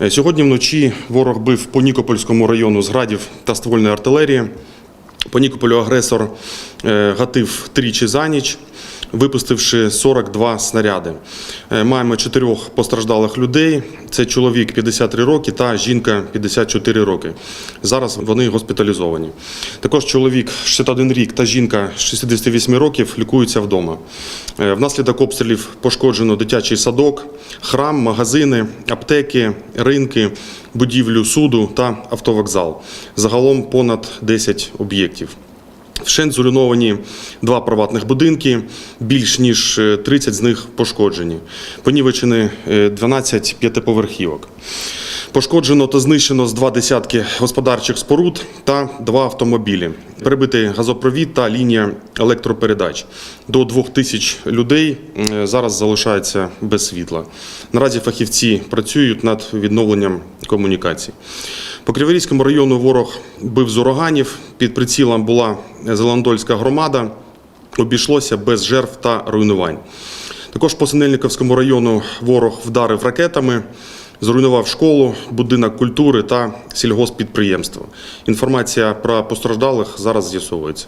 Е, Сьогодні вночі ворог бив по Нікопольському району з градів та ствольної артилерії. По Нікополю агресор е, гатив тричі за ніч, випустивши 42 снаряди. Е, Маємо чотирьох постраждалих людей. Це чоловік 53 роки та жінка 54 роки. Зараз вони госпіталізовані. Також чоловік 61 рік та жінка 68 років лікуються вдома. Е, Внаслідок обстрілів пошкоджено дитячий садок, храм, магазини, аптеки, ринки, будівлю суду та автовокзал. Загалом понад 10 об'єктів. Вщент зруйновані два приватних будинки, більш ніж е, 30 з них пошкоджені. Понівечені е, 12 п'ятиповерхівок. Пошкоджено та знищено з два десятки господарчих споруд та два автомобілі. Перебитий газопровід та лінія електропередач. До двох тисяч людей зараз залишається без світла. Наразі фахівці працюють над відновленням комунікацій. По Криворізькому району ворог бив з ураганів. Під прицілом була Зеландольська громада. Обійшлося без жертв та руйнувань. Також по Синельниковському району ворог вдарив ракетами, зруйнував школу, будинок культури та сільгоспідприємство. Інформація про постраждалих зараз з'ясовується.